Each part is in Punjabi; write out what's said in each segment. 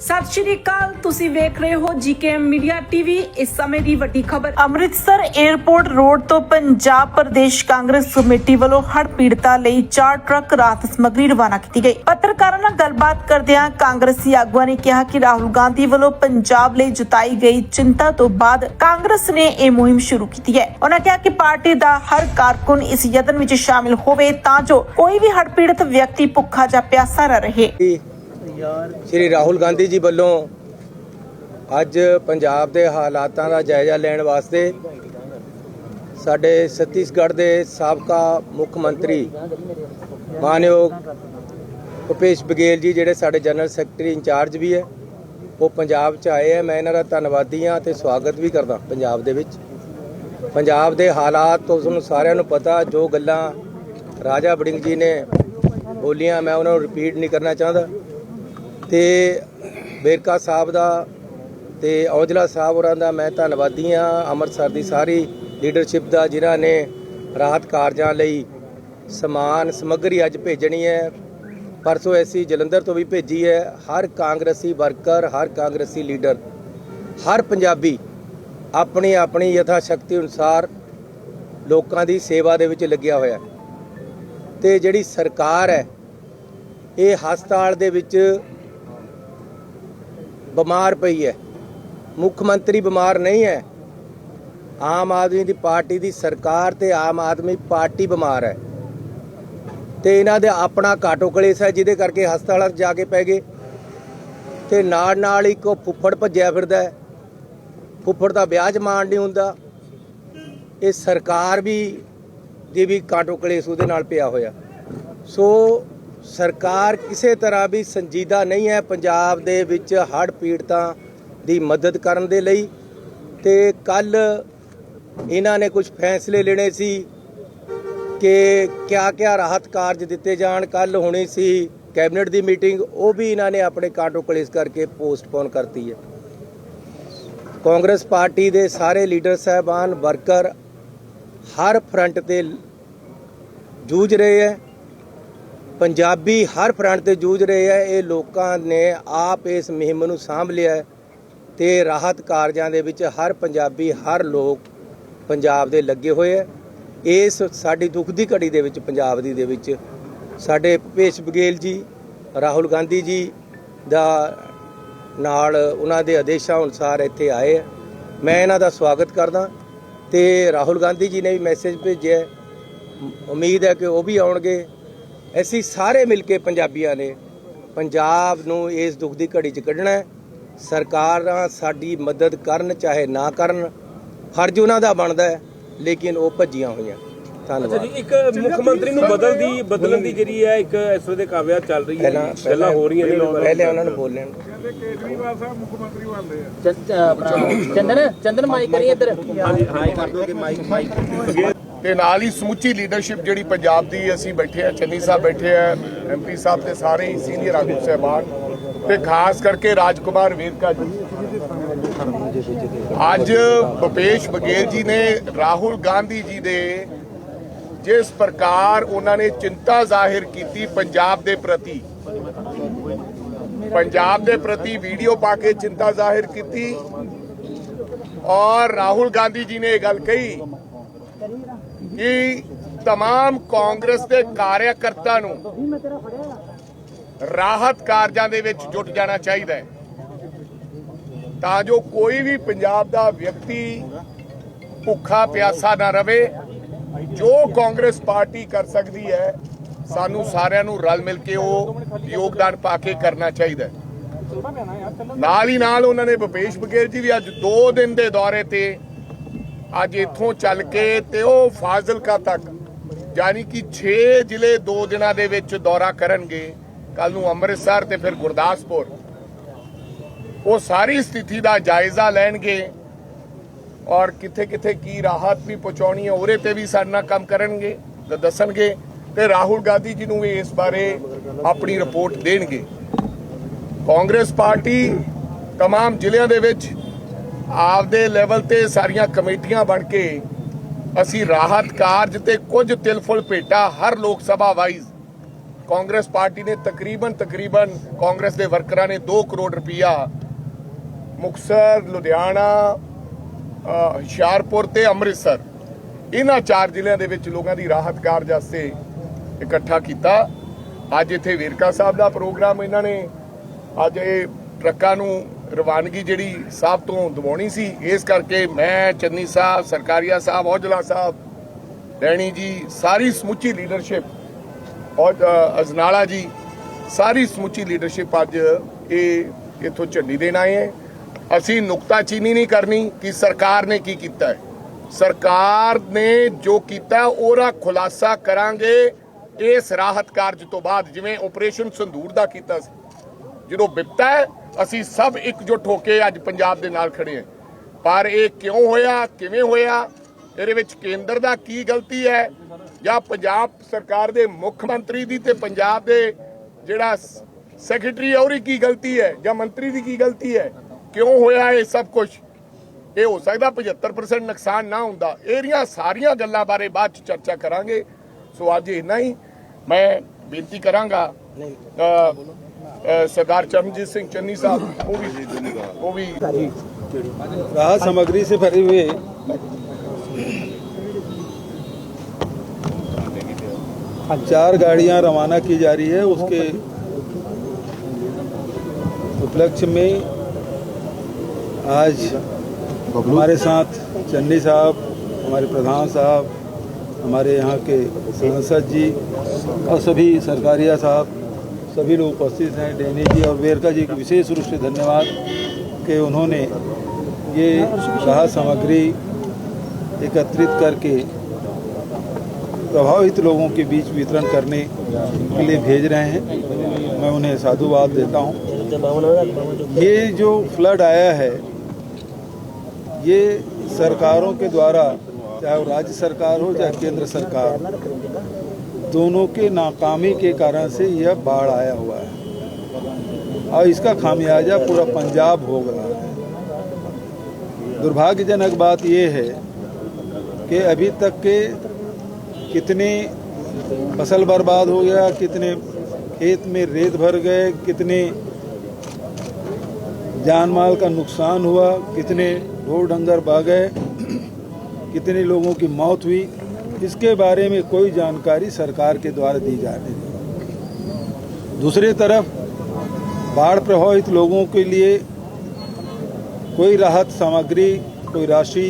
ਸਤਿ ਸ਼੍ਰੀ ਅਕਾਲ, ਤੁਸੀਂ ਵੇਖ ਰਹੇ ਹੋ ਜੀਕੇਐਮ ਮੀਡੀਆ ਟੀਵੀ। ਇਸ ਸਮੇਂ ਦੀ ਵੱਡੀ ਖਬਰ, ਅੰਮ੍ਰਿਤਸਰ 에ਅਰਪੋਰਟ ਰੋਡ ਤੋਂ ਪੰਜਾਬ ਪ੍ਰਦੇਸ਼ ਕਾਂਗਰਸ ਕਮੇਟੀ ਵੱਲੋਂ ਹੜ੍ਹ ਪੀੜਤਾਂ ਲਈ ਚਾਰ ਟਰੱਕ ਰਾਹਤ ਸਮੱਗਰੀ ਰਵਾਨਾ ਕੀਤੀ ਗਈ। ਪੱਤਰਕਾਰਾਂ ਨਾਲ ਗੱਲਬਾਤ ਕਰਦਿਆਂ ਕਾਂਗਰਸੀ ਆਗੂਆਂ ਨੇ ਕਿਹਾ ਕਿ ਰਾਹੁਲ ਗਾਂਧੀ ਵੱਲੋਂ ਪੰਜਾਬ ਲਈ ਜਤਾਈ ਗਈ ਚਿੰਤਾ ਤੋਂ ਬਾਅਦ ਕਾਂਗਰਸ ਨੇ ਇਹ ਮੁਹਿੰਮ ਸ਼ੁਰੂ ਕੀਤੀ ਹੈ। ਉਹਨਾਂ ਕਿਹਾ ਕਿ ਪਾਰਟੀ ਦਾ ਹਰ ਕਾਰਕੁਨ ਇਸ ਯਤਨ ਵਿੱਚ ਸ਼ਾਮਿਲ ਹੋਵੇ ਤਾਂ ਜੋ ਕੋਈ ਵੀ ਹੜ੍ਹ ਪੀੜਤ ਵਿਅਕਤੀ ਭੁੱਖਾ ਜਾਂ ਪਿਆਸਾ ਨਾ ਰਹੇ। ਸ਼੍ਰੀ ਰਾਹੁਲ ਗਾਂਧੀ ਜੀ ਵੱਲੋਂ ਅੱਜ ਪੰਜਾਬ ਦੇ ਹਾਲਾਤਾਂ ਦਾ ਜਾਇਜ਼ਾ ਲੈਣ ਵਾਸਤੇ ਸਾਡੇ ਛੱਤੀਸਗੜ੍ਹ ਦੇ ਸਾਬਕਾ ਮੁੱਖ ਮੰਤਰੀ ਮਾਨਯੋਗ ਭੁਪੇਸ਼ ਬਘੇਲ ਜੀ, ਜਿਹੜੇ ਸਾਡੇ ਜਨਰਲ ਸੈਕਟਰੀ ਇੰਚਾਰਜ ਵੀ ਹੈ, ਉਹ ਪੰਜਾਬ 'ਚ ਆਏ ਹੈ। ਮੈਂ ਇਹਨਾਂ ਦਾ ਧੰਨਵਾਦੀ ਹਾਂ ਤੇ ਸਵਾਗਤ ਵੀ ਕਰਦਾ ਪੰਜਾਬ ਦੇ ਵਿੱਚ। ਪੰਜਾਬ ਦੇ ਹਾਲਾਤ ਤੋਂ ਤੁਹਾਨੂੰ ਸਾਰਿਆਂ ਨੂੰ ਪਤਾ, ਜੋ ਗੱਲਾਂ ਰਾਜਾ ਵੜਿੰਗ ਜੀ ਨੇ ਬੋਲੀਆਂ, ਮੈਂ ਉਹਨਾਂ ਨੂੰ ਰਿਪੀਟ ਨਹੀਂ ਕਰਨਾ ਚਾਹੁੰਦਾ। ਤੇ ਬੇਰਕਾ ਸਾਹਿਬ ਦਾ ਤੇ ਔਜਲਾ ਸਾਹਿਬ ਹੋਰਾਂ ਦਾ ਮੈਂ ਧੰਨਵਾਦੀ ਹਾਂ, ਅੰਮ੍ਰਿਤਸਰ ਦੀ ਸਾਰੀ ਲੀਡਰਸ਼ਿਪ ਦਾ, ਜਿਨ੍ਹਾਂ ਨੇ ਰਾਹਤ ਕਾਰਜਾਂ ਲਈ ਸਮਾਨ, ਸਮੱਗਰੀ ਅੱਜ ਭੇਜਣੀ ਹੈ। ਪਰਸੋਂ ਐਸੀ ਜਲੰਧਰ ਤੋਂ ਵੀ ਭੇਜੀ ਹੈ। ਹਰ ਕਾਂਗਰਸੀ ਵਰਕਰ, ਹਰ ਕਾਂਗਰਸੀ ਲੀਡਰ ਹਰ ਪੰਜਾਬੀ ਆਪਣੀ ਆਪਣੀ ਯਥਾ ਸ਼ਕਤੀ ਅਨੁਸਾਰ ਲੋਕਾਂ ਦੀ ਸੇਵਾ ਦੇ ਵਿੱਚ ਲੱਗਿਆ ਹੋਇਆ ਹੈ। ਤੇ ਜਿਹੜੀ ਸਰਕਾਰ ਹੈ, ਇਹ ਹਸਪਤਾਲ ਦੇ ਵਿੱਚ ਬਿਮਾਰ ਪਈ ਹੈ। ਮੁੱਖ ਮੰਤਰੀ ਬਿਮਾਰ ਨਹੀਂ ਹੈ। ਆਮ ਆਦਮੀ ਦੀ ਪਾਰਟੀ ਦੀ ਸਰਕਾਰ ਤੇ ਆਮ ਆਦਮੀ ਪਾਰਟੀ ਬਿਮਾਰ ਹੈ। ਤੇ ਇਹਨਾਂ ਦੇ ਆਪਣਾ ਘਾਟੋ ਕਲੇਸ਼ ਹੈ, ਜਿਹਦੇ ਕਰਕੇ ਹਸਪਤਾਲਾਂ 'ਚ ਜਾ ਕੇ ਪੈ ਗਏ। ਤੇ ਨਾਲ ਨਾਲ ਇੱਕ ਉਹ ਫੁੱਫੜ ਭੱਜਿਆ ਫਿਰਦਾ ਹੈ। ਫੁੱਫੜ ਦਾ ਵਿਆਹ ਜਮਾਨ ਨਹੀਂ ਹੁੰਦਾ। ਇਹ ਸਰਕਾਰ ਵੀ ਦੀ ਵੀ ਕਾਟੋ ਕਲੇਸ਼ ਉਹਦੇ ਨਾਲ ਪਿਆ ਹੋਇਆ। ਸੋ ਸਰਕਾਰ ਕਿਸੇ ਤਰ੍ਹਾਂ ਵੀ ਸੰਜੀਦਾ ਨਹੀਂ ਹੈ ਪੰਜਾਬ ਦੇ ਵਿੱਚ ਹੜ੍ਹ ਪੀੜਤਾਂ ਦੀ ਮਦਦ ਕਰਨ ਦੇ ਲਈ ਤੇ ਕੱਲ ਇਹਨਾਂ ਨੇ ਕੁਝ ਫੈਸਲੇ ਲੈਣੇ ਸੀ ਕਿ ਕਿਆ ਕਿਆ ਰਾਹਤ ਕਾਰਜ ਦਿੱਤੇ ਜਾਣ। ਕੱਲ ਹੋਣੀ ਸੀ ਕੈਬਨਿਟ ਦੀ ਮੀਟਿੰਗ, ਉਹ ਵੀ ਇਹਨਾਂ ਨੇ ਆਪਣੇ ਕਾਟੋ ਕਲੇਸ਼ ਕਰਕੇ ਪੋਸਟਪੋਨ ਕਰਤੀ ਹੈ। ਕਾਂਗਰਸ ਪਾਰਟੀ ਦੇ ਸਾਰੇ ਲੀਡਰ ਸਾਹਿਬਾਨ, ਵਰਕਰ ਹਰ ਫਰੰਟ ਤੇ ਜੂਝ ਰਹੇ ਹੈ। ਪੰਜਾਬੀ ਹਰ ਫਰੰਟ ਤੇ ਜੂਝ ਰਹੇ ਹੈ, ਇਹ ਲੋਕਾਂ ਨੇ ਆਪ ਇਸ ਮੁਹਿੰਮ ਨੂੰ ਸਾਂਭ ਲਿਆ ਹੈ ਤੇ ਰਾਹਤ ਕਾਰਜਾਂ ਦੇ ਵਿੱਚ ਹਰ ਪੰਜਾਬੀ, ਹਰ ਲੋਕ ਪੰਜਾਬ ਦੇ ਲੱਗੇ ਹੋਏ ਹੈ। ਇਸ ਸਾਡੀ ਦੁੱਖ ਦੀ ਘੜੀ ਦੇ ਵਿੱਚ, ਪੰਜਾਬ ਦੀ ਦੇ ਵਿੱਚ ਸਾਡੇ ਭੁਪੇਸ਼ ਬਘੇਲ ਜੀ, ਰਾਹੁਲ ਗਾਂਧੀ ਜੀ ਦਾ ਨਾਲ ਉਹਨਾਂ ਦੇ ਆਦੇਸ਼ਾਂ ਅਨੁਸਾਰ ਇੱਥੇ ਆਏ ਹੈ। ਮੈਂ ਇਹਨਾਂ ਦਾ ਸਵਾਗਤ ਕਰਦਾ ਤੇ ਰਾਹੁਲ ਗਾਂਧੀ ਜੀ ਨੇ ਵੀ ਮੈਸੇਜ ਭੇਜਿਆ ਉਮੀਦ ਹੈ ਕਿ ਉਹ ਵੀ ਆਉਣਗੇ। ਅਸੀਂ ਸਾਰੇ ਮਿਲ ਕੇ ਪੰਜਾਬੀਆਂ ਨੇ ਪੰਜਾਬ ਨੂੰ ਇਸ ਦੁੱਖ ਦੀ ਘੜੀ 'ਚ ਕੱਢਣਾ ਹੈ। ਸਰਕਾਰਾਂ ਸਾਡੀ ਮਦਦ ਕਰਨ ਚਾਹੇ ਨਾ ਕਰਨ ਫਰਜ਼ ਉਹਨਾਂ ਦਾ ਬਣਦਾ ਹੈ ਲੇਕਿਨ ਉਹ ਭੱਜੀਆਂ ਹੋਈਆਂ। ਅੱਛਾ ਧੰਨਵਾਦ ਜੀ ਇੱਕ ਮੁੱਖ ਮੰਤਰੀ ਨੂੰ ਬਦਲ ਦੀ ਬਦਲਣ ਦੀ ਜਿਹੜੀ ਹੈ ਇੱਕ ਇਸ ਵੇਲੇ ਕਾਵਿਆ ਚੱਲ ਰਹੀ ਹੈ ਪਹਿਲਾਂ ਗੱਲਾਂ ਹੋ ਰਹੀਆਂ ਨੇ। ਪਹਿਲੇ ਉਹਨਾਂ ਨੂੰ ਬੋਲ ਲੈਣ ਚੰ- ਚੰਦਨ ਚੰਦਨ ਮਾਈਕ ਕਰੀ ਇੱਧਰ ਤੇ ਨਾਲ ਹੀ ਸਮੁੱਚੀ ਲੀਡਰਸ਼ਿਪ ਜਿਹੜੀ ਪੰਜਾਬ ਦੀ ਅਸੀਂ ਬੈਠੇ ਆ ਚੰਨੀ ਸਾਹਿਬ ਬੈਠੇ ਆ ਐਮਪੀ ਸਾਹਿਬ ਤੇ ਸਾਰੇ ਸੀਨੀਅਰ ਆਗੂ ਸਹਿਬਾਨ ਤੇ ਖਾਸ ਕਰਕੇ ਰਾਜਕੁਮਾਰ ਵੇਰਕਾ ਜੀ। ਅੱਜ ਭੁਪੇਸ਼ ਬਘੇਲ ਜੀ ਨੇ ਰਾਹੁਲ ਗਾਂਧੀ ਜੀ ਦੇ ਜਿਸ ਪ੍ਰਕਾਰ ਉਹਨਾਂ ਨੇ ਚਿੰਤਾ ਜ਼ਾਹਿਰ ਕੀਤੀ ਪੰਜਾਬ ਦੇ ਪ੍ਰਤੀ, ਪੰਜਾਬ ਦੇ ਪ੍ਰਤੀ ਵੀਡੀਓ ਪਾ ਕੇ ਚਿੰਤਾ ਜ਼ਾਹਿਰ ਕੀਤੀ ਔਰ ਰਾਹੁਲ ਗਾਂਧੀ ਜੀ ਨੇ ਇਹ ਗੱਲ ਕਹੀ ਕਿ तमाम ਕਾਂਗਰਸ ਦੇ ਕਾਰਿਆਕਰਤਾ ਨੂੰ ਰਾਹਤ ਕਾਰਜਾਂ ਦੇ ਵਿੱਚ ਜੁਟ ਜਾਣਾ ਚਾਹੀਦਾ ਹੈ ਤਾਂ ਜੋ ਕੋਈ ਵੀ ਪੰਜਾਬ ਦਾ ਵਿਅਕਤੀ ਭੁੱਖਾ ਪਿਆਸਾ ਨਾ ਰਵੇ ਜੋ ਕਾਂਗਰਸ ਪਾਰਟੀ ਕਰ ਸਕਦੀ ਹੈ ਸਾਨੂੰ ਸਾਰਿਆਂ ਨੂੰ ਰਲ ਮਿਲ ਕੇ ਉਹ ਯੋਗਦਾਨ ਪਾ ਕੇ ਕਰਨਾ ਚਾਹੀਦਾ ਹੈ ਨਾਲ ਹੀ ਨਾਲ ਉਹਨਾਂ ਨੇ ਭੁਪੇਸ਼ ਬਘੇਲ ਜੀ ਵੀ ਅੱਜ 2 ਦਿਨ ਦੇ ਦੌਰੇ ਤੇ ਅੱਜ ਇੱਥੋਂ ਚੱਲ ਕੇ ਤੇ ਉਹ ਫਾਜ਼ਿਲਕਾ ਤੱਕ ਯਾਨੀ ਕਿ 6 ਜ਼ਿਲ੍ਹੇ 2 ਦਿਨਾਂ ਦੇ ਵਿੱਚ ਦੌਰਾ ਕਰਨਗੇ ਕੱਲ ਨੂੰ ਅੰਮ੍ਰਿਤਸਰ ਤੇ ਫਿਰ ਗੁਰਦਾਸਪੁਰ ਉਹ ਸਾਰੀ ਸਥਿਤੀ ਦਾ ਜਾਇਜ਼ਾ ਲੈਣਗੇ ਔਰ ਕਿੱਥੇ ਕਿੱਥੇ ਕੀ ਰਾਹਤ ਵੀ ਪਹੁੰਚਾਉਣੀ ਹੈ ਉਹਦੇ ਤੇ ਵੀ ਸਾਡੇ ਨਾਲ ਕੰਮ ਕਰਨਗੇ ਦ- ਦੱਸਣਗੇ ਤੇ ਰਾਹੁਲ ਗਾਂਧੀ ਜੀ ਨੂੰ ਵੀ ਇਸ ਬਾਰੇ ਆਪਣੀ ਰਿਪੋਰਟ ਦੇਣਗੇ ਕਾਂਗਰਸ ਪਾਰਟੀ तमाम ਜ਼ਿਲ੍ਹਿਆਂ ਦੇ ਵਿੱਚ ਆਪਦੇ ਲੈਵਲ ਤੇ ਸਾਰੀਆਂ ਕਮੇਟੀਆਂ ਬਣ ਕੇ ਅਸੀਂ ਰਾਹਤ ਕਾਰਜ ਤੇ ਕੁਝ ਤਿਲਫੁਲ ਭੇਟਾ ਹਰ ਲੋਕ ਸਭਾ ਵਾਈਜ਼ ਕਾਂਗਰਸ ਪਾਰਟੀ ਨੇ ਤਕਰੀਬਨ ਤਕਰੀਬਨ ਕਾਂਗਰਸ ਦੇ ਵਰਕਰਾਂ ਨੇ 2 ਕਰੋੜ ਰੁਪਇਆ ਮੁਕਸਰ ਲੁਧਿਆਣਾ ਹੁਸ਼ਿਆਰਪੁਰ ਤੇ ਅੰਮ੍ਰਿਤਸਰ, ਇਹਨਾਂ ਚਾਰ ਜ਼ਿਲ੍ਹਿਆਂ ਦੇ ਵਿੱਚ ਲੋਕਾਂ ਦੀ ਰਾਹਤ ਕਾਰਜ ਵਾਸਤੇ ਇਕੱਠਾ ਕੀਤਾ। ਅੱਜ ਇੱਥੇ ਵੇਰਕਾ ਸਾਹਿਬ ਦਾ ਪ੍ਰੋਗਰਾਮ ਇਹਨਾਂ ਨੇ, ਅੱਜ ਇਹ ਟਰੱਕਾਂ ਨੂੰ ਰਵਾਨਗੀ ਜਿਹੜੀ ਸਾਹਿਬ ਤੋਂ ਦਵਾਉਣੀ ਸੀ, ਇਸ ਕਰਕੇ ਮੈਂ ਚੰਨੀ ਸਾਹਿਬ, ਸਰਕਾਰੀਆ ਸਾਹਿਬ, ਔਜਲਾ ਸਾਹਿਬ ਡੈਣੀ ਜੀ, ਸਾਰੀ ਸਮੁੱਚੀ ਲੀਡਰਸ਼ਿਪ ਔਰ ਅਜਨਾਲਾ ਜੀ, ਸਾਰੀ ਸਮੁੱਚੀ ਲੀਡਰਸ਼ਿਪ ਅੱਜ ਇਹ ਇੱਥੋਂ ਝੰਡੀ ਦੇਣ ਆਏ ਹੈ। ਅਸੀਂ ਨੁਕਤਾਚੀਨੀ ਨਹੀਂ ਕਰਨੀ ਕਿ ਸਰਕਾਰ ਨੇ ਕੀ ਕੀਤਾ ਹੈ। ਸਰਕਾਰ ਨੇ ਜੋ ਕੀਤਾ, ਉਹਦਾ ਖੁਲਾਸਾ ਕਰਾਂਗੇ ਇਸ ਰਾਹਤ ਕਾਰਜ ਤੋਂ ਬਾਅਦ, ਜਿਵੇਂ ਆਪਰੇਸ਼ਨ ਸੰਦੂਰ ਦਾ ਕੀਤਾ ਸੀ। ਜਦੋਂ ਬਿਪਤਾ ਅਸੀਂ ਸਭ ਇਕਜੁੱਟ ਹੋ ਕੇ ਅੱਜ ਪੰਜਾਬ ਦੇ ਨਾਲ ਖੜੇ ਹਾਂ। ਪਰ ਇਹ ਕਿਉਂ ਹੋਇਆ ਕਿਵੇਂ ਹੋਇਆ ਇਹਦੇ ਵਿੱਚ ਕੇਂਦਰ ਦਾ ਕੀ ਗਲਤੀ ਹੈ ਜਾਂ ਪੰਜਾਬ ਸਰਕਾਰ ਦੇ ਮੁੱਖ ਮੰਤਰੀ ਦੀ ਤੇ ਪੰਜਾਬ ਦੇ ਜਿਹੜਾ ਸੈਕਟਰੀ ਹੈ ਉਹਦੀ ਕੀ ਗਲਤੀ ਹੈ ਜਾਂ ਮੰਤਰੀ ਦੀ ਕੀ ਗਲਤੀ ਹੈ? ਕਿਉਂ ਹੋਇਆ ਇਹ ਸਭ ਕੁਝ ਇਹ ਹੋ ਸਕਦਾ 75% ਨੁਕਸਾਨ ਨਾ ਹੁੰਦਾ। ਇਹਦੀਆਂ ਸਾਰੀਆਂ ਗੱਲਾਂ ਬਾਰੇ ਬਾਅਦ ਚ ਚਰਚਾ ਕਰਾਂਗੇ। ਸੋ ਅੱਜ ਇੰਨਾ ਹੀ। ਮੈਂ ਬੇਨਤੀ ਕਰਾਂਗਾ सरदार चरणजीत सिंह चन्नी साहब, वो भी वो भी राहत सामग्री से भरे हुए चार गाड़ियाँ रवाना की जा रही है, उसके उपलक्ष्य में आज हमारे साथ चन्नी साहब, हमारे प्रधान साहब, हमारे यहाँ के सांसद जी और सभी सरकारिया साहब सभी लोग उपस्थित हैं। डेनी जी और वेरका जी को विशेष रूप से धन्यवाद कि उन्होंने ये राहत सामग्री एकत्रित करके प्रभावित लोगों के बीच वितरण करने के लिए भेज रहे हैं। मैं उन्हें साधुवाद देता हूँ। ये जो फ्लड आया है, ये सरकारों के द्वारा, चाहे वो राज्य सरकार हो, चाहे केंद्र सरकार दोनों के नाकामी के कारण से यह बाढ़ आया हुआ है। और इसका खामियाजा पूरा पंजाब भोग रहा है। दुर्भाग्यजनक बात यह है कि अभी तक के कितने फ़सल बर्बाद हो गया, कितने खेत में रेत भर गए, कितने जान माल का नुकसान हुआ, कितने ढोर डंगर बह गए कितने लोगों की मौत हुई इसके बारे में कोई जानकारी सरकार के द्वारा दी जा रही है दूसरी तरफ़, बाढ़ प्रभावित लोगों के लिए कोई राहत सामग्री, कोई राशि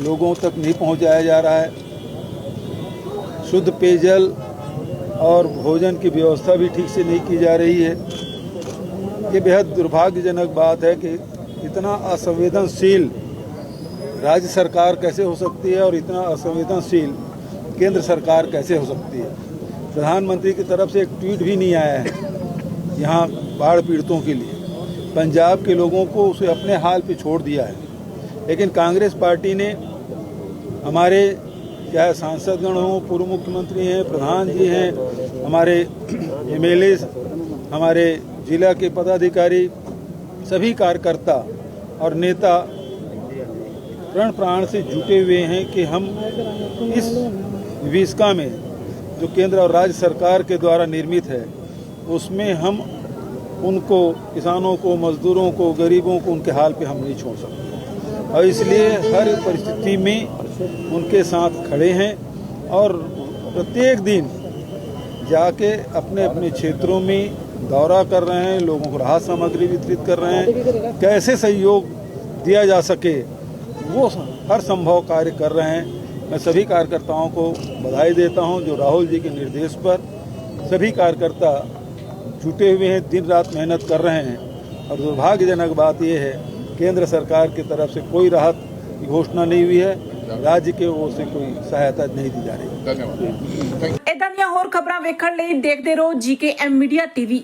लोगों तक नहीं पहुँचाया जा रहा है। शुद्ध पेयजल और भोजन की व्यवस्था भी ठीक से नहीं की जा रही है। ये बेहद दुर्भाग्यजनक बात है कि इतना असंवेदनशील राज्य सरकार कैसे हो सकती है और इतना असंवेदनशील केंद्र सरकार कैसे हो सकती है? प्रधानमंत्री की तरफ़ से एक ट्वीट भी नहीं आया है यहाँ बाढ़ पीड़ितों के लिए। पंजाब के लोगों को उसे अपने हाल पे छोड़ दिया है। लेकिन कांग्रेस पार्टी ने हमारे चाहे सांसदगण हों, पूर्व मुख्यमंत्री हैं, प्रधान जी हैं, हमारे एमएलए, हमारे जिला के पदाधिकारी, सभी कार्यकर्ता और नेता प्रण प्राण से जुटे हुए हैं कि हम इस विभिषका में जो केंद्र और राज्य सरकार के द्वारा निर्मित है, उसमें हम उनको, किसानों को, मजदूरों को, गरीबों को उनके हाल पे हम नहीं छोड़ सकते। और इसलिए हर परिस्थिति में उनके साथ खड़े हैं और प्रत्येक दिन जाके अपने अपने क्षेत्रों में दौरा कर रहे हैं, लोगों को राहत सामग्री वितरित कर रहे हैं। कैसे सहयोग दिया जा सके, वो हर संभव कार्य कर रहे हैं। मैं सभी कार्यकर्ताओं को बधाई देता हूं जो राहुल जी के निर्देश पर सभी कार्यकर्ता जुटे हुए हैं दिन रात मेहनत कर रहे हैं और दुर्भाग्यजनक बात यह है केंद्र सरकार की तरफ से कोई राहत की घोषणा नहीं हुई है राज्य के ओर से कोई सहायता नहीं दी जा रही ਧੰਨਵਾਦ ਇਦਾਂ ਦੀਆਂ ਹੋਰ ਖਬਰਾਂ ਵੇਖਣ ਲਈ ਦੇਖਦੇ ਰਹੋ ਜੀਕੇਐਮ ਮੀਡੀਆ ਟੀਵੀ